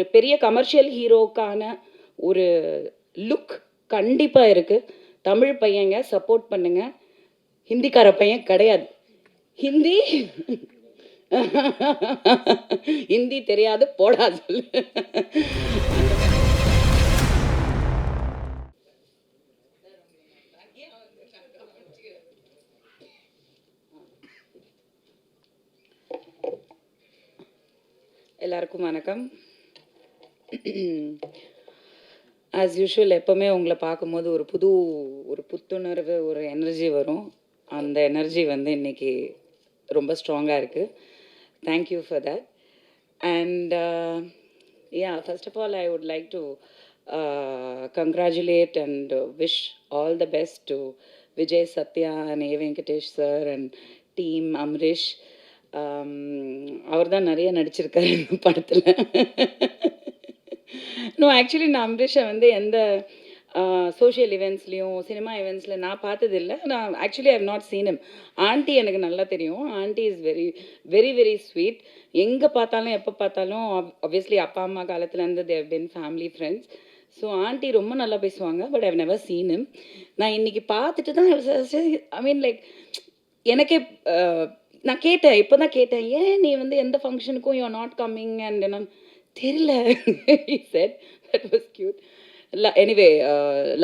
ஒரு பெரிய கமர்ஷியல் ஹீரோக்கான ஒரு லுக் கண்டிப்பாக இருக்குது தமிழ் பையங்க சப்போர்ட் பண்ணுங்க. ஹிந்திக்கார பையன் கிடையாது. ஹிந்தி ஹிந்தி தெரியாது போடா சொல்லு. எல்லாருக்கும் வணக்கம். ஆஸ் யூஷுவல் எப்போவுமே உங்களை பார்க்கும்போது ஒரு புது ஒரு புத்துணர்வு ஒரு எனர்ஜி வரும். அந்த எனர்ஜி வந்து இன்னைக்கு ரொம்ப ஸ்ட்ராங்காக இருக்குது thank you for that and yeah first of all I would like to congratulate and wish all the best to Vijay Sathya and A Venkatesh sir and team Amrish அவர் தான் நிறைய நடிச்சிருக்காரு இந்த படத்தில். நோ ஆக்சுவலி நான் அம்ரிஷை வந்து எந்த social இவெண்ட்ஸ்லேயும் cinema இவெண்ட்ஸில் நான் பார்த்ததில்ல. நான் actually I've not seen him aunty எனக்கு நல்லா தெரியும். Aunty is very very very sweet எங்கே பார்த்தாலும் எப்போ பார்த்தாலும் ஆப்வியஸ்லி அப்பா அம்மா காலத்துலேருந்து they've been family friends so aunty ரொம்ப நல்லா பேசுவாங்க பட் ஐவ் நெவர் சீனும் நான் இன்னைக்கு பார்த்துட்டு தான் ஐ மீன் லைக் எனக்கே நான் கேட்டேன் இப்போ தான் கேட்டேன் ஏன் நீ வந்து எந்த ஃபங்க்ஷனுக்கும் யூ நாட் கம்மிங் அண்ட் என்ன தெரியல. Said that was cute anyway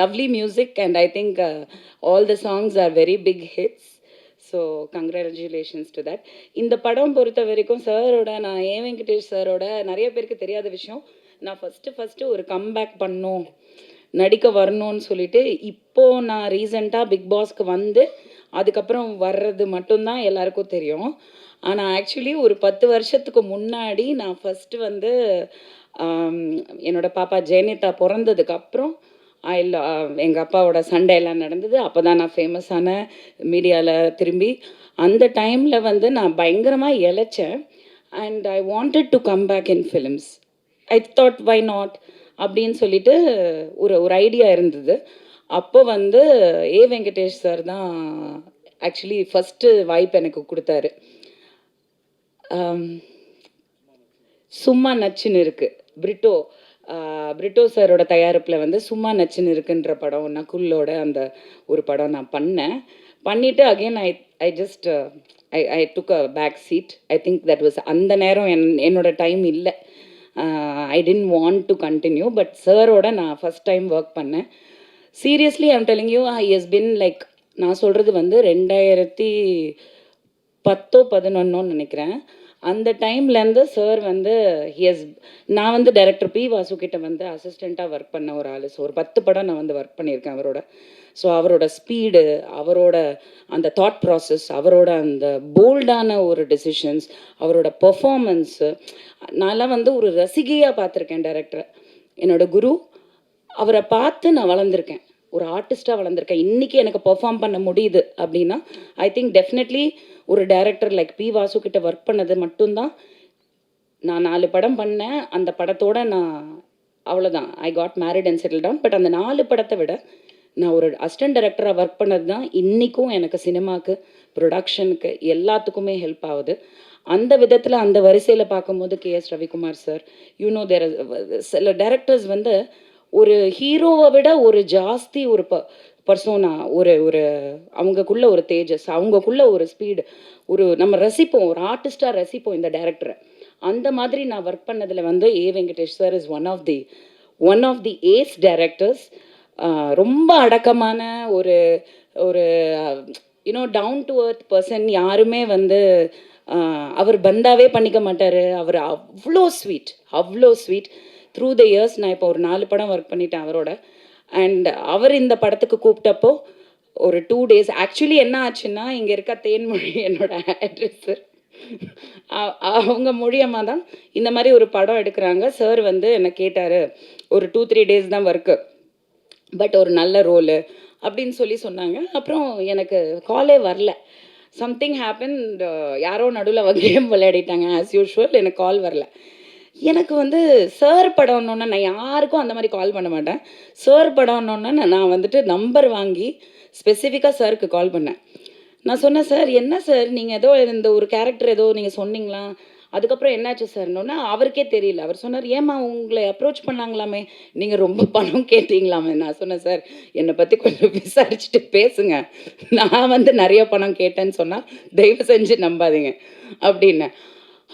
lovely music and I think all the songs are very big hits so congratulations to that இந்த படம் பொறுத்த வரைக்கும் சாரோட நான் ஏ வெங்கடேஷ் சாரோட நிறைய பேருக்கு தெரியாத விஷயம். நான் ஃபஸ்ட்டு ஃபஸ்ட்டு ஒரு கம்பேக் பண்ணும். நடிக்க வரணும்னு சொல்லிட்டு இப்போது நான் ரீசண்டாக பிக் பாஸ்க்கு வந்து அதுக்கப்புறம் வர்றது மட்டும்தான் எல்லாருக்கும் தெரியும். ஆனால் ஆக்சுவலி ஒரு பத்து வருஷத்துக்கு முன்னாடி நான் ஃபஸ்ட்டு வந்து என்னோடய என்னோட பாப்பா ஜெயனிதா பிறந்ததுக்கப்புறம் ஐ எங்கள் அப்பாவோட சண்டை எல்லாம் நடந்தது. அப்போ தான் நான் ஃபேமஸான மீடியாவில் திரும்பி அந்த டைமில் வந்து நான் பயங்கரமாக இழைச்சேன். And I wanted to come back in films I thought why not அப்படின்னு சொல்லிட்டு ஒரு ஒரு ஐடியா இருந்தது. அப்போ வந்து ஏ வெங்கடேஷ் சார் தான் ஆக்சுவலி ஃபஸ்ட்டு வாய்ப்பு எனக்கு கொடுத்தாரு. சும்மா நச்சுன்னு இருக்குது பிரிட்டோ பிரிட்டோ சாரோட தயாரிப்பில் வந்து சும்மா நச்சுன்னு இருக்குன்ற படம் நகுல்லோட அந்த ஒரு படம் நான் பண்ணேன். பண்ணிவிட்டு again I I just I I took a back seat I think that was அந்த நேரம் என் என்னோட டைம் இல்லை. I didn't want to continue but சாரோட நான் ஃபஸ்ட் டைம் ஒர்க் பண்ணேன். Seriously I'm telling you I has been like நான் சொல்கிறது வந்து ரெண்டாயிரத்தி பத்தோ பதினொன்னோன்னு நினைக்கிறேன். அந்த டைம்லேருந்து சார் வந்து ஹியஸ் நான் வந்து டைரக்டர் பி வாசு கிட்ட வந்து அசிஸ்டண்ட்டாக ஒர்க் பண்ண ஒரு ஆள். ஸோ ஒரு பத்து படம் நான் வந்து ஒர்க் பண்ணியிருக்கேன் அவரோட. ஸோ அவரோட ஸ்பீடு அவரோட அந்த தாட் ப்ராசஸ் அவரோட அந்த போல்டான ஒரு டெசிஷன்ஸ் அவரோட பெர்ஃபார்மன்ஸு நான்லாம் வந்து ஒரு ரசிகையாக பார்த்துருக்கேன் டேரக்டரை என்னோடய குரு அவரை பார்த்து நான் வளர்ந்துருக்கேன். ஒரு ஆர்டிஸ்ட்டாக வளர்ந்துருக்கேன். இன்றைக்கி எனக்கு பெர்ஃபார்ம் பண்ண முடியுது அப்படின்னா ஐ திங்க் டெஃபினெட்லி ஒரு டைரக்டர் லைக் பி வாசு கிட்ட ஒர்க் பண்ணது மட்டும்தான். நான் நாலு படம் பண்ணேன். அந்த படத்தோட நான் அவ்வளோதான் I got married and settle down but அந்த நாலு படத்தை விட நான் ஒரு அசிஸ்டன்ட் டைரக்டராக ஒர்க் பண்ணது தான் இன்றைக்கும் எனக்கு சினிமாவுக்கு ப்ரொடக்ஷனுக்கு எல்லாத்துக்குமே ஹெல்ப் ஆகுது. அந்த விதத்தில் அந்த வரிசையில் பார்க்கும்போது K S Ravikumar sir you know there சில டேரக்டர்ஸ் வந்து ஒரு ஹீரோவை விட ஒரு ஜாஸ்தி ஒரு ப பர்சோனா ஒரு ஒரு அவங்கக்குள்ள ஒரு தேஜஸ் அவங்கக்குள்ள ஒரு ஸ்பீடு ஒரு நம்ம ரசிப்போம் ஒரு ஆர்டிஸ்டாக ரசிப்போம் இந்த டேரக்டரை அந்த மாதிரி நான் ஒர்க் பண்ணதில் வந்து A Venkatesh sir is one of the one of the ace directors ரொம்ப அடக்கமான ஒரு ஒரு you know down to earth person யாருமே வந்து அவர் பந்தாவே பண்ணிக்க மாட்டார். அவர் அவ்வளோ ஸ்வீட் அவ்வளோ ஸ்வீட் த்ரூ த இயர்ஸ் நான் இப்போ ஒரு நாலு படம் ஒர்க் பண்ணிட்டேன் அவரோட. அண்ட் அவர் இந்த படத்துக்கு கூப்பிட்டப்போ ஒரு டூ டேஸ் ஆக்சுவலி என்ன ஆச்சுன்னா இங்கே இருக்க தேன்மொழி என்னோட அட்ரெஸ்ஸு அவங்க மூலியமாக தான் இந்த மாதிரி ஒரு படம் எடுக்கிறாங்க. சார் வந்து என்னை கேட்டார் ஒரு டூ த்ரீ டேஸ் தான் ஒர்க்கு பட் ஒரு நல்ல ரோலு அப்படின்னு சொல்லி சொன்னாங்க. அப்புறம் எனக்கு காலே வரல. சம்திங் ஹேப்பன் யாரோ நடுவில் கேம் விளையாடிட்டாங்க ஆஸ் யூஷுவல் எனக்கு கால் வரல. எனக்கு வந்து சார் படம்னோன்னா நான் யாருக்கும் அந்த மாதிரி கால் பண்ண மாட்டேன். சார் படம்னோன்னா நான் வந்துட்டு நம்பர் வாங்கி ஸ்பெசிஃபிக்காக சாருக்கு கால் பண்ணேன். நான் சொன்னேன் சார் என்ன சார் நீங்கள் ஏதோ இந்த ஒரு கேரக்டர் ஏதோ நீங்கள் சொன்னீங்களா? அதுக்கப்புறம் என்னாச்சு சார்னோன்னா அவருக்கே தெரியல. அவர் சொன்னார் ஏம்மா உங்களை அப்ரோச் பண்ணாங்களாமே? நீங்கள் ரொம்ப பணம் கேட்டீங்களாமே? நான் சொன்னேன் சார் என்னை பற்றி கொஞ்சம் விசாரிச்சுட்டு பேசுங்க. நான் வந்து நிறைய பணம் கேட்டேன்னு சொன்னால் தயவு செஞ்சு நம்பாதீங்க. அப்படின்னு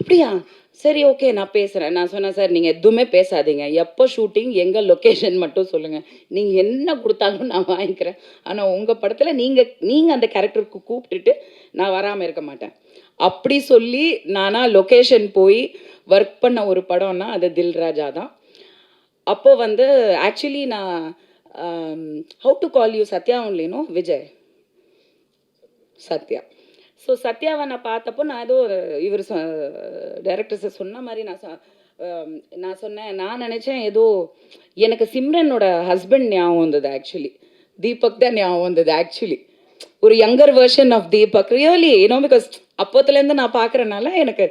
அப்படியா? சரி ஓகே நான் பேசுகிறேன் நான் சொன்னேன் சார் நீங்கள் எதுவுமே பேசாதீங்க. எப்போ ஷூட்டிங் எங்கே லொக்கேஷன் மட்டும் சொல்லுங்கள் நீங்கள் என்ன கொடுத்தாலும் நான் வாங்கிக்கிறேன். ஆனால் உங்கள் படத்தில் நீங்கள் நீங்கள் அந்த கேரக்டருக்கு கூப்பிட்டுட்டு நான் வராமல் இருக்க மாட்டேன். அப்படி சொல்லி நானாக லொக்கேஷன் போய் ஒர்க் பண்ண ஒரு படம்னா அது தில் ராஜா தான். அப்போது வந்து ஆக்சுவலி நான் how to call you Sathya ஒன்லினோ Vijay. Sathya. So சத்யாவை நான் பார்த்தப்போ நான் ஏதோ இவர் டைரக்டர்ஸை சொன்ன மாதிரி நான் சொ- um, நான் சொன்னேன். நான் நினச்சேன் ஏதோ எனக்கு சிம்ரனோட ஹஸ்பண்ட் ஞாபகம் வந்தது ஆக்சுவலி தீபக் தான் ஞாபகம் வந்தது ஆக்சுவலி ஒரு younger version of Deepak. Really you know because அப்போத்துலேருந்து நான் பார்க்குறனால எனக்கு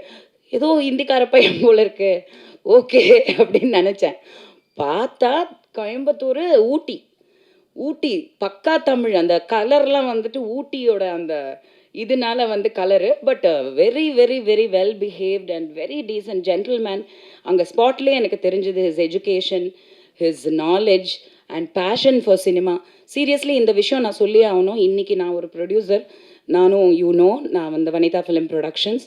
ஏதோ ஹிந்திக்கார பையன் போல இருக்கு. ஓகே அப்படின்னு நினச்சேன். பார்த்தா கோயம்புத்தூர் ஊட்டி. ஊட்டி பக்கா தமிழ். அந்த கலர்லாம் வந்துட்டு ஊட்டியோட அந்த இதனால வந்து colour but very very very well behaved and very decent gentleman அங்கே ஸ்பாட்லேயே எனக்கு தெரிஞ்சது his education his knowledge and passion for cinema seriously இந்த விஷயம் நான் சொல்லியே ஆகணும். இன்றைக்கி நான் ஒரு ப்ரொடியூசர் நானும் யூ நோ நான் வந்து Vanitha film productions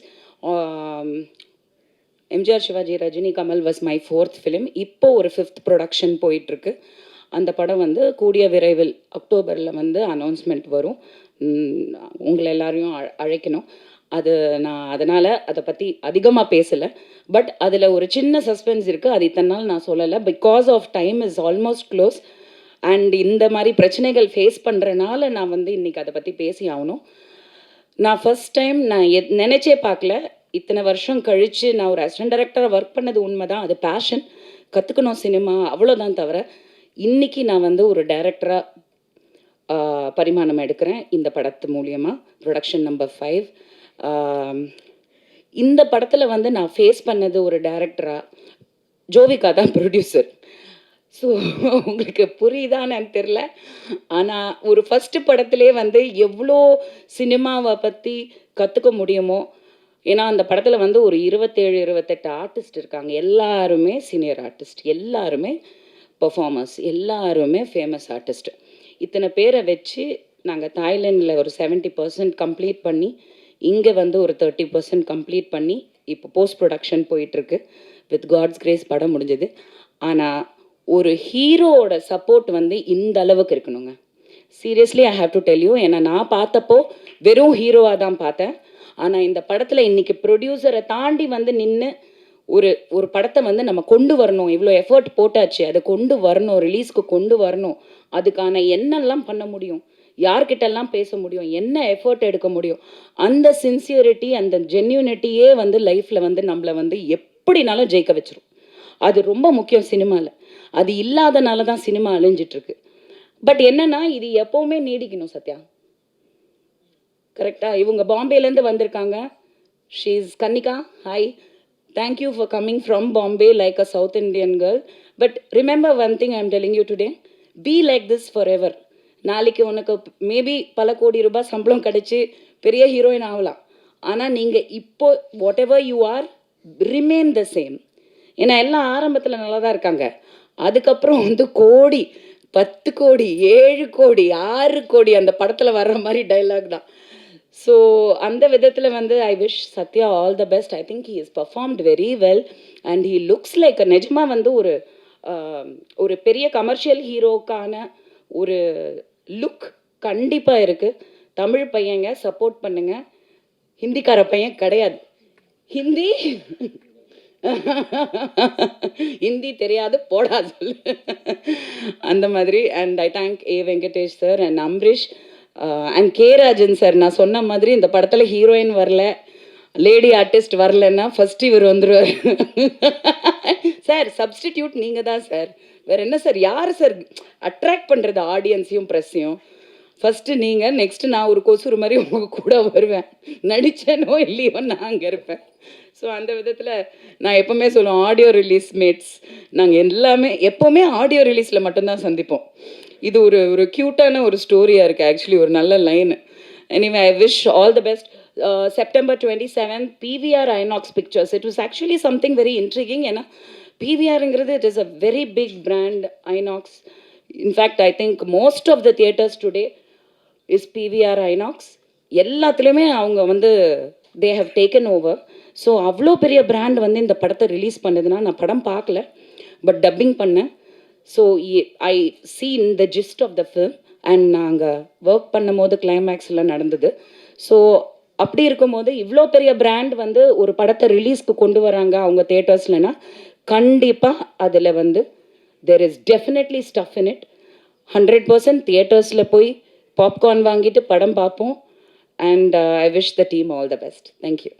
MGR Sivaji Rajini Kamal was my fourth film இப்போ ஒரு ஃபிஃப்த் ப்ரொடக்ஷன் போயிட்டுருக்கு அந்த படம் வந்து கூடிய விரைவில் அக்டோபரில் வந்து அனௌன்ஸ்மெண்ட் வரும். உங்களை எல்லாரையும் அழ- அழைக்கணும். அது நான் அதனால் அதை பற்றி அதிகமாக பேசலை. பட் அதில் ஒரு சின்ன சஸ்பென்ஸ் இருக்குது அது இத்தனை நாள் நான் சொல்லலை. Because of time is almost close. And இந்த மாதிரி பிரச்சனைகள் ஃபேஸ் பண்ணுறனால நான் வந்து இன்றைக்கி அதை பற்றி பேசி ஆகணும். நான் ஃபஸ்ட் டைம் நான் எத் நினச்சே பார்க்கல இத்தனை வருஷம் கழித்து நான் ஒரு அசிஸ்டன்ட் டைரக்டராக ஒர்க் பண்ணது உண்மை தான் அது பேஷன். கற்றுக்கணும் சினிமா அவ்வளோதான் தவிர இன்றைக்கி நான் வந்து ஒரு டைரக்டராக பரிமாணம் எடுக்கிறேன். இந்த படத்து மூலியமாக ப்ரொடக்ஷன் நம்பர் ஃபைவ் இந்த படத்தில் வந்து நான் ஃபேஸ் பண்ணது ஒரு டேரக்டராக ஜோவிகா தான் ப்ரொடியூசர் ஸோ உங்களுக்கு புரியுதான்னு தெரில ஆனால் ஒரு ஃபஸ்ட்டு படத்துலே வந்து எவ்வளோ சினிமாவை பற்றி கற்றுக்க முடியுமோ ஏன்னா அந்த படத்தில் வந்து ஒரு இருபத்தேழு இருபத்தெட்டு ஆர்டிஸ்ட் இருக்காங்க. எல்லாருமே சீனியர் ஆர்டிஸ்ட் எல்லாருமே பர்ஃபார்மர்ஸ் எல்லாருமே ஃபேமஸ் ஆர்டிஸ்ட்டு இத்தனை பேரை வச்சு நாங்கள் தாய்லாண்டில் ஒரு 70% பர்சன்ட் கம்ப்ளீட் பண்ணி இங்கே வந்து ஒரு தேர்ட்டி பர்சன்ட் கம்ப்ளீட் பண்ணி இப்போ போஸ்ட் ப்ரொடக்ஷன் போயிட்டுருக்கு. வித் காட்ஸ் கிரேஸ் படம் முடிஞ்சது. ஆனால் ஒரு ஹீரோவோட சப்போர்ட் வந்து இந்த அளவுக்கு இருக்கணுங்க. Seriously I have to tell you ஏன்னா நான் பார்த்தப்போ வெறும் ஹீரோவாக தான் பார்த்தேன். ஆனால் இந்த படத்தில் இன்னைக்கு ப்ரொடியூசரை தாண்டி வந்து நின்று ஒரு ஒரு படத்தை வந்து நம்ம கொண்டு வரணும். இவ்வளோ எஃபர்ட் போட்டாச்சு. அதை கொண்டு வரணும். ரிலீஸ்க்கு கொண்டு வரணும். அதுக்கான என்னெல்லாம் பண்ண முடியும்? யார்கிட்டெல்லாம் பேச முடியும்? என்ன எஃபர்ட் எடுக்க முடியும்? அந்த சின்சியரிட்டி அந்த ஜென்யூனிட்டியே வந்து லைஃப்பில் வந்து நம்மளை வந்து எப்படினாலும் ஜெயிக்க வச்சிரும். அது ரொம்ப முக்கியம் சினிமாவில் அது இல்லாதனால தான் சினிமா அழிஞ்சிட்ருக்கு. பட் என்னன்னா இது எப்போவுமே நீடிக்கணும் சத்யா. கரெக்டாக இவங்க பாம்பேலேருந்து வந்திருக்காங்க. She's Kannika. Hi thank you for coming from Bombay like a South Indian girl but remember one thing I am telling you today be like this forever நாளைக்கு உனக்கு மேபி பல கோடி ரூபாய் சம்பளம் கிடச்சி பெரிய ஹீரோயின் ஆகலாம். ஆனால் நீங்கள் இப்போ whatever you are remain the same ஏன்னா எல்லாம் ஆரம்பத்தில் நல்லா தான் இருக்காங்க. அதுக்கப்புறம் வந்து கோடி பத்து கோடி ஏழு கோடி ஆறு கோடி அந்த படத்தில் வர்ற மாதிரி டைலாக் தான். ஸோ அந்த விதத்தில் வந்து I wish Sathya all the best I think he is performed very well and he looks like நிஜமாக வந்து ஒரு ஒரு பெரிய கமர்ஷியல் ஹீரோக்கான ஒரு லுக் கண்டிப்பாக இருக்குது தமிழ் பையங்க சப்போர்ட் பண்ணுங்க. ஹிந்திக்கார பையன் கிடையாது. ஹிந்தி? ஹிந்தி தெரியாது போடா சொல்லு. அந்த மாதிரி. And I thank A Venkatesh sir and Amrish and K Rajan sir நான் சொன்ன மாதிரி இந்த படத்தில் ஹீரோயின் வரல லேடி ஆர்டிஸ்ட் வரலன்னா ஃபர்ஸ்ட் இவர் வந்துடுவார் சார் சப்ஸ்டிடியூட் நீங்கள் தான் சார் வேற என்ன சார் யார் சார் அட்ராக்ட் பண்ணுறது ஆடியன்ஸையும் ப்ரெஸ்ஸையும் ஃபஸ்ட்டு நீங்கள் நெக்ஸ்ட்டு நான் ஒரு கொசுறு மாதிரி உங்கள் கூட வருவேன். நடித்தேனோ இல்லையோ நான் அங்கே இருப்பேன். ஸோ அந்த விதத்தில் நான் எப்போவுமே சொல்லுவேன் ஆடியோ ரிலீஸ் மேட்ஸ் நாங்கள் எல்லாமே எப்போவுமே ஆடியோ ரிலீஸில் மட்டும்தான் சந்திப்போம். இது ஒரு ஒரு க்யூட்டான ஒரு ஸ்டோரியாக இருக்குது ஆக்சுவலி ஒரு நல்ல line anyway I wish all the best September twenty seventh PVR INOX pictures it was actually something very intriguing ஏன்னா பிவிஆருங்கிறது it is a very big brand INOX in fact I think most of the theatres today is PVR INOX எல்லாத்துலேயுமே அவங்க வந்து they have taken over so அவ்வளோ பெரிய brand வந்து இந்த படத்தை release பண்ணதுன்னா நான் படம் பார்க்கல. பட் டப்பிங் பண்ணேன். So I seen the gist of the film and நாங்கள் ஒர்க் பண்ணும் போது கிளைமேக்ஸில் நடந்தது. ஸோ அப்படி இருக்கும்போது இவ்வளோ பெரிய பிராண்ட் வந்து ஒரு படத்தை ரிலீஸ்க்கு கொண்டு வராங்க அவங்க தேட்டர்ஸ்லனா கண்டிப்பாக அதில் வந்து there is definitely stuff in it hundred percent தியேட்டர்ஸில் போய் பாப்கார்ன் வாங்கிட்டு படம் பார்ப்போம். And I wish the team all the best thank you